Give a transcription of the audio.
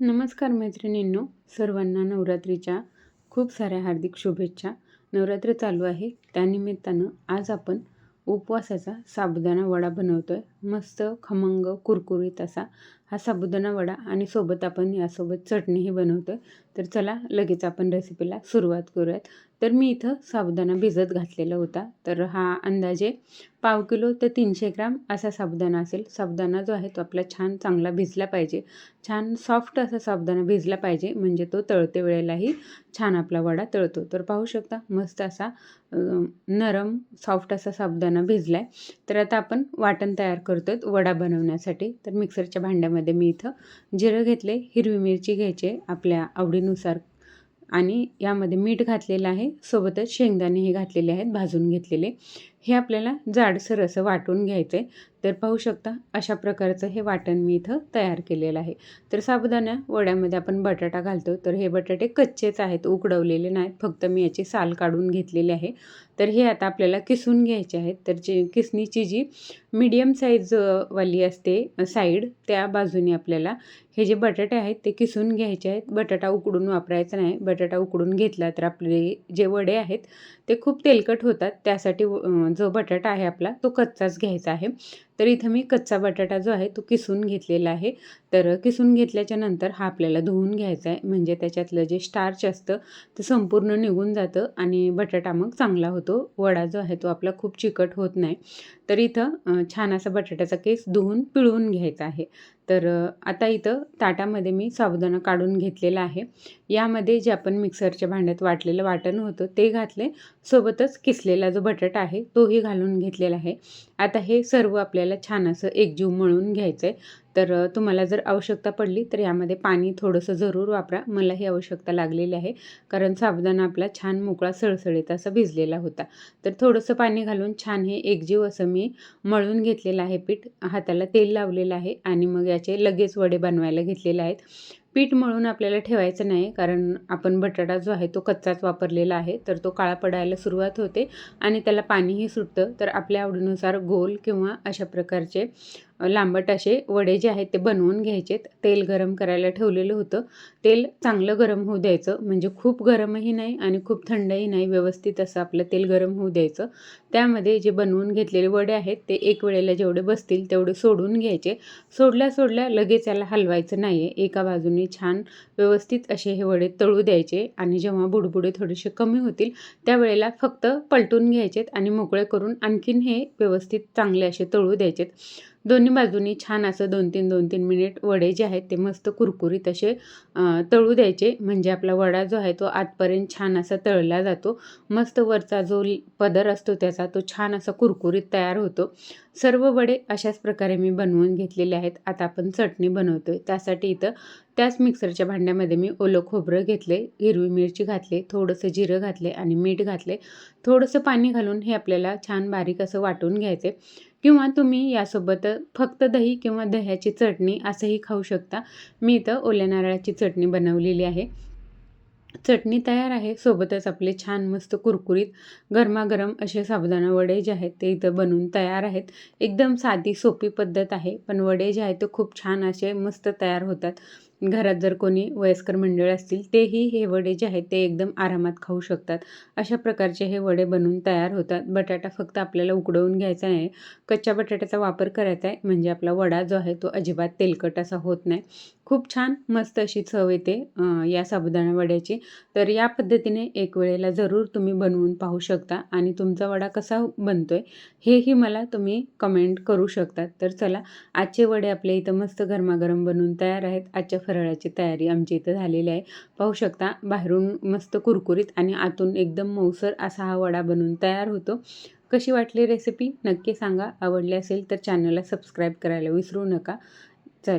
नमस्कार मैत्रिणींनो सर्वांना नवरात्रीच्या खूप साऱ्या हार्दिक शुभेच्छा. नवरात्र चालू आहे. त्यानिमित्तानं आज आपण उपवासाचा साबुदाणा वडा बनवतो आहे मस्त खमंग कुरकुरीत असा हा साबुदाणा वडा आणि सोबत आपण यासोबत चटणीही बनवतो आहे तर चला लगेच आपण रेसिपीला सुरुवात करूयात. तर मी इथं साबुदाणा भिजत घातलेला होता. तर हा अंदाजे पाव किलो ते तीनशे ग्राम असा साबुदाणा असेल. साबुदाणा जो आहे तो आपला छान चांगला भिजला पाहिजे. छान सॉफ्ट असा साबुदाणा भिजला पाहिजे. म्हणजे तो तळते वेळेलाही छान आपला वडा तळतो. तर पाहू शकता मस्त असा नरम सॉफ्ट असा साबुदाणा भिजला आहे तर आता आपण वाटण तयार करतो वडा बनवण्यासाठी. तर मिक्सरच्या भांड्यामध्ये मी इथं जिरं घेतले हिरवी मिरची घ्यायचे आपल्या आवडीनुसार आणि यामध्ये मीठ घातलेलं आहे. सोबतच शेंगदाणेही घातलेले आहेत भाजून घेतलेले. हे आपल्याला जाडसर असं वाटून घ्यायचं आहे तर पाहू शकता अशा प्रकारचं हे वाटण मी इथं तयार केलेलं आहे. तर साबुदाणा वड्यामध्ये आपण बटाटा घालतो. तर हे बटाटे कच्चेच आहेत उकडवलेले नाहीत. फक्त मी याची साल काढून घेतलेली आहे. तर हे आता आपल्याला किसून घ्यायचे आहेत. तर जे किसणीची जी मीडियम साईजवाली असते साईड त्या बाजूने आपल्याला हे जे बटाटे आहेत ते किसून घ्यायचे आहेत. बटाटा उकडून वापरायचा नाही. बटाटा उकडून घेतला तर आपले जे वडे आहेत ते खूप तेलकट होतात. त्यासाठी जो बटाटा आहे आपला तो कच्चाच घ्यायचा आहे. तर इथं मी कच्चा बटाटा जो आहे तो किसून घेतलेला आहे. तर किसून घेतल्याच्या नंतर हा आपल्याला धुवून घ्यायचा आहे. म्हणजे त्याच्यातलं जे स्टार्च असतं ते संपूर्ण निघून जातं आणि बटाटा मग चांगला होतो. वडा जो आहे तो आपला खूप चिकट होत नाही. तर इथं छान असा बटाट्याचा केस धुवून पिळवून घ्यायचा आहे. तर आता इथं ताटामध्ये मी साबुदाणा काढून घेतलेला आहे. यामध्ये जे आपण मिक्सरच्या भांड्यात वाटलेलं वाटण होतं ते घातले सोबतच किसलेला जो बटाटा आहे तोही घालून घेतलेला आहे. आता हे सर्व आपल्याला छान असं एकजीव मळून घ्यायचं आहे तर तुम्हाला जर आवश्यकता पडली तर यामध्ये पाणी थोडंसं जरूर वापरा. मला ही आवश्यकता लागलेली आहे. कारण साबुदाणा आपला छान मोकळा सळसळीत असा भिजलेला होता. तर थोडंसं पाणी घालून छान हे एकजीव असं मी मळून घेतलेलं आहे पीठ. हाताला तेल लावलेलं आहे आणि मग याचे लगेच वडे बनवायला घेतलेले आहेत. पीठ मळून आपल्याला ठेवायचं नाही कारण आपण बटाटा जो आहे तो कच्चाच वापरलेला आहे. तर तो काळा पडायला सुरुवात होते आणि त्याला पाणीही सुटतं. तर आपल्या आवडीनुसार गोल किंवा अशा प्रकारचे लांबट असे वडे जे आहेत ते बनवून घ्यायचेत. तेल गरम करायला ठेवलेलं होतं. तेल चांगलं गरम होऊ द्यायचं. म्हणजे खूप गरमही नाही आणि खूप थंडही नाही. व्यवस्थित असं आपलं तेल गरम होऊ द्यायचं. त्यामध्ये जे बनवून घेतलेले वडे आहेत ते एक वेळेला जेवढे बसतील तेवढे सोडून घ्यायचे. सोडल्या सोडल्या लगेच याला हलवायचं नाही आहे एका बाजूने छान व्यवस्थित असे हे वडे तळू द्यायचे आणि जेव्हा बुडबुडे थोडेसे कमी होतील त्यावेळेला फक्त पलटून घ्यायचेत आणि मोकळे करून आणखीन हे व्यवस्थित चांगले असे तळू द्यायचेत. दोन्ही बाजूनी छान असं दोन तीन दोन तीन मिनिट वडे जे आहेत ते मस्त कुरकुरीत असे तळू द्यायचे. म्हणजे आपला वडा जो आहे तो आतपर्यंत छान असा तळला जातो. मस्त वरचा जो पदर असतो त्याचा तो छान असा कुरकुरीत तयार होतो. सर्व वडे अशाच प्रकारे मी बनवून घेतलेले आहेत. आता आपण चटणी बनवतो आहे त्यासाठी इथं त्याच मिक्सरच्या भांड्यामध्ये मी ओलं खोबरं घेतले हिरवी मिरची घातले थोडंसं जिरं घातले आणि मीठ घातले. थोडंसं पाणी घालून हे आपल्याला छान बारीक असं वाटून घ्यायचे किंवा तुम्ही यासोबत फक्त दही किंवा दह्याची चटणी असंही खाऊ शकता. मी इथं ओल्या नारळाची चटणी बनवलेली आहे. चटणी तयार आहे. सोबतच आपले छान मस्त कुरकुरीत गरमागरम असे साबुदाणा वडे जे आहेत ते इथं बनवून तयार आहेत. एकदम साधी सोपी पद्धत आहे. पण वडे जे आहेत ते खूप छान असे मस्त तयार होतात. घरात जर कोणी वयस्कर मंडळ असतील तेही हे वडे जे आहेत ते एकदम आरामात खाऊ शकतात. अशा प्रकारचे हे वडे बनवून तयार होतात. बटाटा फक्त आपल्याला उकडवून घ्यायचा नाही कच्च्या बटाट्याचा वापर करायचा आहे. म्हणजे आपला वडा जो आहे तो अजिबात तेलकट असा होत नाही. खूप छान मस्त अशी चव येते या साबुदाणा वड्याची. तर या पद्धतीने एक वेळेला जरूर तुम्ही बनवून पाहू शकता आणि तुमचा वडा कसा बनतो आहे हेही मला तुम्ही कमेंट करू शकतात तर चला आजचे वडे आपल्या इथं मस्त गरमागरम बनवून तयार आहेत. आजच्या फराळाची तयारी आमच्या इथं झालेली आहे. पाहू शकता बाहेरून मस्त कुरकुरीत आणि आतून एकदम मऊसर असा हा वडा बनवून तयार होतो. कशी वाटली रेसिपी नक्की सांगा. आवडली असेल तर चॅनलला सबस्क्राईब करायला विसरू नका. चल.